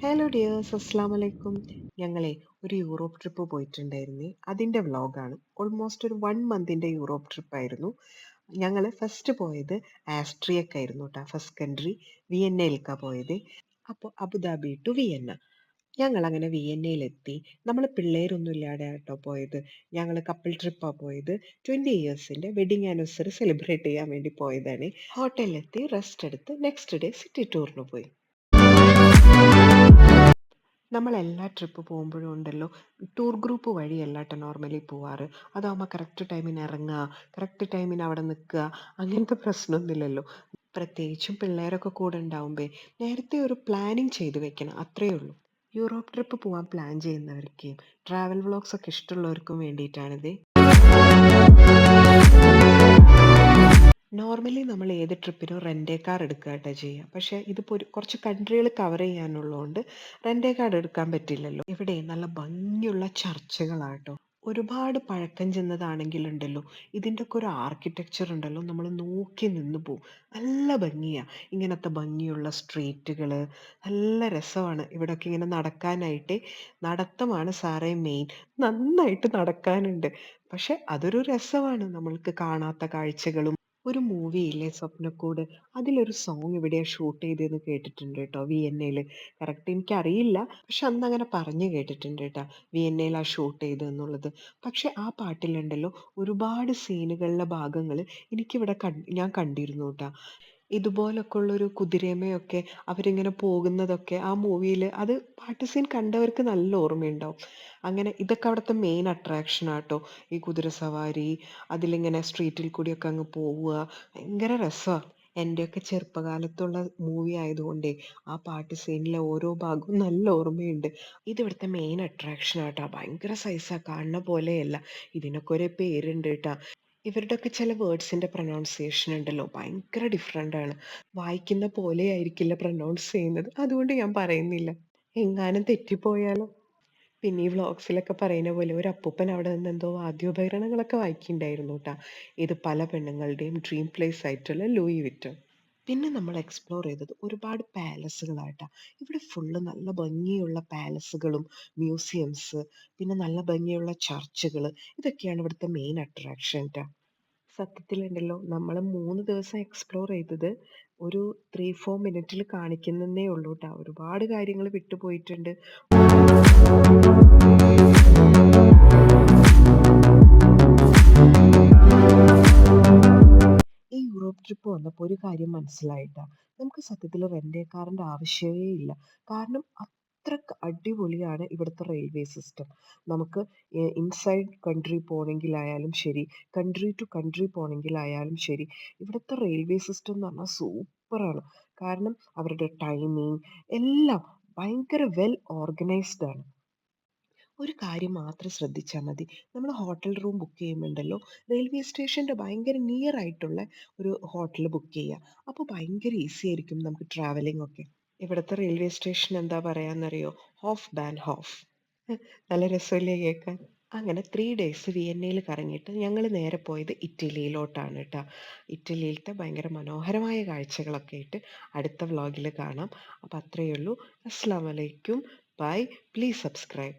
Hello dears അസ്സാം വലൈക്കും ഞങ്ങളെ ഒരു യൂറോപ്പ് ട്രിപ്പ് പോയിട്ടുണ്ടായിരുന്നേ. അതിന്റെ വ്ളോഗാണ് ഓൾമോസ്റ്റ് ഒരു വൺ മന്തിന്റെ യൂറോപ്പ് ട്രിപ്പായിരുന്നു ഞങ്ങൾ ഫസ്റ്റ് പോയത് ആസ്ട്രിയക്കായിരുന്നു കേട്ടോ ഫസ്റ്റ് കൺട്രി വിയന്നയിലേക്കാണ് പോയത്. അപ്പോൾ അബുദാബി ടു വിയന്ന ഞങ്ങൾ അങ്ങനെ വിയന്നയിലെത്തി നമ്മൾ പിള്ളേരൊന്നും ഇല്ലാതെ കേട്ടോ പോയത്. ഞങ്ങൾ കപ്പിൾ ട്രിപ്പാണ് പോയത്. ട്വന്റി ഇയേഴ്സിന്റെ വെഡിങ് ആനിവേഴ്സറി സെലിബ്രേറ്റ് ചെയ്യാൻ വേണ്ടി പോയതാണ്. ഹോട്ടലിലെത്തി റെസ്റ്റ് എടുത്ത് നെക്സ്റ്റ് ഡേ സിറ്റി ടൂറിന് പോയി. നമ്മൾ എല്ലാ ട്രിപ്പ് പോകുമ്പോഴും ഉണ്ടല്ലോ ടൂർ ഗ്രൂപ്പ് വഴിയല്ല കേട്ടോ നോർമലി പോവാറ്. അതാകുമ്പോൾ കറക്റ്റ് ടൈമിന് ഇറങ്ങുക കറക്റ്റ് ടൈമിന് അവിടെ നിൽക്കുക അങ്ങനത്തെ പ്രശ്നമൊന്നുമില്ലല്ലോ പ്രത്യേകിച്ചും പിള്ളേരൊക്കെ കൂടെ ഉണ്ടാവുമ്പോൾ നേരത്തെ ഒരു പ്ലാനിങ് ചെയ്ത് വെക്കണം അത്രയേ ഉള്ളൂ. യൂറോപ്പ് ട്രിപ്പ് പോകാൻ പ്ലാൻ ചെയ്യുന്നവർക്കും ട്രാവൽ വ്ളോഗ്സ് ഒക്കെ ഇഷ്ടമുള്ളവർക്കും വേണ്ടിയിട്ടാണിത്. നോർമലി നമ്മൾ ഏത് ട്രിപ്പിനും റെന്റേ കാർ എടുക്കുക കേട്ടോ ചെയ്യുക. പക്ഷേ ഇതിപ്പോൾ ഒരു കുറച്ച് കൺട്രികൾ കവർ ചെയ്യാനുള്ളതുകൊണ്ട് റെന്റേ കാർ എടുക്കാൻ പറ്റില്ലല്ലോ. ഇവിടെ നല്ല ഭംഗിയുള്ള ചർച്ചകളാട്ടോ ഒരുപാട് പഴക്കം ചെന്നതാണെങ്കിലുണ്ടല്ലോ ഇതിന്റെ ഒക്കെ ഒരു ആർക്കിടെക്ചർ ഉണ്ടല്ലോ നമ്മൾ നോക്കി നിന്ന് പോവും. നല്ല ഭംഗിയാണ് ഇങ്ങനത്തെ ഭംഗിയുള്ള സ്ട്രീറ്റുകൾ നല്ല രസമാണ്. ഇവിടെയൊക്കെ ഇങ്ങനെ നടക്കാനായിട്ട് നടത്തമാണ് സാറേ മെയിൻ നന്നായിട്ട് നടക്കാനുണ്ട്. പക്ഷെ അതൊരു രസമാണ് നമ്മൾക്ക് കാണാത്ത കാഴ്ചകളും. ഒരു മൂവി ഇല്ലേ സ്വപ്നക്കൂട്? അതിലൊരു സോങ് ഇവിടെ ഷൂട്ട് ചെയ്തതെന്ന് കേട്ടിട്ടുണ്ട് കേട്ടോ വി എൻ എയിൽ കറക്റ്റ് എനിക്കറിയില്ല. പക്ഷെ അന്ന് അങ്ങനെ പറഞ്ഞു കേട്ടിട്ടുണ്ട് കേട്ടോ വി എൻ എയിൽ ആ ഷൂട്ട് ചെയ്തതെന്നുള്ളത് പക്ഷെ ആ പാട്ടിലുണ്ടല്ലോ ഒരുപാട് സീനുകളിലെ ഭാഗങ്ങൾ എനിക്കിവിടെ കൺ ഞാൻ കണ്ടിരുന്നു കേട്ടോ ഇതുപോലൊക്കെ ഉള്ളൊരു കുതിരമയൊക്കെ അവരിങ്ങനെ പോകുന്നതൊക്കെ ആ മൂവിയിൽ അത് പാട്ട് സീൻ കണ്ടവർക്ക് നല്ല ഓർമ്മയുണ്ടാവും. അങ്ങനെ ഇതൊക്കെ അവിടുത്തെ മെയിൻ അട്രാക്ഷൻ ആട്ടോ ഈ കുതിര സവാരി അതിലിങ്ങനെ സ്ട്രീറ്റിൽ കൂടിയൊക്കെ അങ്ങ് പോവുക. ഭയങ്കര രസമാണ് എന്റെയൊക്കെ ചെറുപ്പകാലത്തുള്ള മൂവി ആയതുകൊണ്ടേ ആ പാട്ട് സീനിലെ ഓരോ ഭാഗവും നല്ല ഓർമ്മയുണ്ട്. ഇതിവിടുത്തെ മെയിൻ അട്രാക്ഷൻ ആട്ടോ ഭയങ്കര സൈസാ. കാണുന്ന പോലെയല്ല. ഇതിനൊക്കെ ഒരു പേരുണ്ട് കേട്ടാ ഇവരുടെയൊക്കെ ചില വേർഡ്സിന്റെ പ്രൊനൗൺസിയേഷൻ ഉണ്ടല്ലോ. ഭയങ്കര ഡിഫറെന്റ് ആണ്. വായിക്കുന്ന പോലെ ആയിരിക്കില്ല പ്രൊനൗൺസ് ചെയ്യുന്നത്. അതുകൊണ്ട് ഞാൻ പറയുന്നില്ല. എങ്ങാനും തെറ്റിപ്പോയാലോ? പിന്നെ ഈ വ്ളോഗ്സിലൊക്കെ പറയുന്ന പോലെ ഒരു അപ്പൂപ്പൻ അവിടെ നിന്ന് എന്തോ വാദ്യോപകരണങ്ങളൊക്കെ വായിക്കുന്നുണ്ടായിരുന്നു കേട്ടോ. ഇത് പല പെണ്ണുങ്ങളുടെയും ഡ്രീം പ്ലേസ് ആയിട്ടുള്ള ലൂയി വിറ്റൺ പിന്നെ നമ്മൾ എക്സ്പ്ലോർ ചെയ്തത് ഒരുപാട് പാലസുകളായിട്ടാണ് ഇവിടെ ഫുള്ള് നല്ല ഭംഗിയുള്ള പാലസുകളും മ്യൂസിയംസ് പിന്നെ നല്ല ഭംഗിയുള്ള ചർച്ചുകൾ ഇതൊക്കെയാണ് ഇവിടുത്തെ മെയിൻ അട്രാക്ഷൻ കേട്ടോ സത്യത്തിലുണ്ടല്ലോ നമ്മൾ മൂന്ന് ദിവസം എക്സ്പ്ലോർ ചെയ്തത് ഒരു ത്രീ ഫോർ മിനിറ്റിൽ കാണിക്കുന്നതേ ഉള്ളൂ കേട്ടോ ഒരുപാട് കാര്യങ്ങൾ വിട്ടുപോയിട്ടുണ്ട്. ട്രിപ്പ് വന്നപ്പോൾ ഒരു കാര്യം മനസ്സിലായിട്ടാ. നമുക്ക് സത്യത്തിൽ റെന്റേ കാറിന്റെ ആവശ്യമേ ഇല്ല. കാരണം അത്രയ്ക്ക് അടിപൊളിയാണ് ഇവിടുത്തെ റെയിൽവേ സിസ്റ്റം നമുക്ക് ഇൻസൈഡ് കൺട്രി പോകണമെങ്കിലായാലും ശരി കൺട്രി ടു കൺട്രി പോകണമെങ്കിലായാലും ശരി ഇവിടുത്തെ റെയിൽവേ സിസ്റ്റം എന്ന് പറഞ്ഞാൽ സൂപ്പറാണ്. കാരണം അവരുടെ ടൈമിങ് എല്ലാം ഭയങ്കര വെൽ ഓർഗനൈസ്ഡ് ആണ്. ഒരു കാര്യം മാത്രം ശ്രദ്ധിച്ചാൽ മതി. നമ്മൾ ഹോട്ടൽ റൂം ബുക്ക് ചെയ്യുമ്പോണ്ടല്ലോ റെയിൽവേ സ്റ്റേഷന്റെ ഭയങ്കര നിയർ ആയിട്ടുള്ള ഒരു ഹോട്ടൽ ബുക്ക് ചെയ്യുക അപ്പോൾ ഭയങ്കര ഈസി ആയിരിക്കും നമുക്ക് ട്രാവലിംഗ് ഒക്കെ. ഇവിടുത്തെ റെയിൽവേ സ്റ്റേഷൻ എന്താ പറയാന്നറിയോ? ഹോഫ് ബാൻ ഹോഫ് നല്ല രസമില്ലേ കേൾക്കാൻ അങ്ങനെ ത്രീ ഡേയ്സ് വിയന്നയിൽ കറങ്ങിയിട്ട് ഞങ്ങൾ നേരെ പോയത് ഇറ്റലിയിലോട്ടാണ് കേട്ടോ ഇറ്റലിയിലത്തെ ഭയങ്കര മനോഹരമായ കാഴ്ചകളൊക്കെ ആയിട്ട് അടുത്ത വ്ളോഗിൽ കാണാം. അപ്പോൾ അത്രയേ ഉള്ളൂ അസ്സാം വലൈക്കും ബൈ. Please subscribe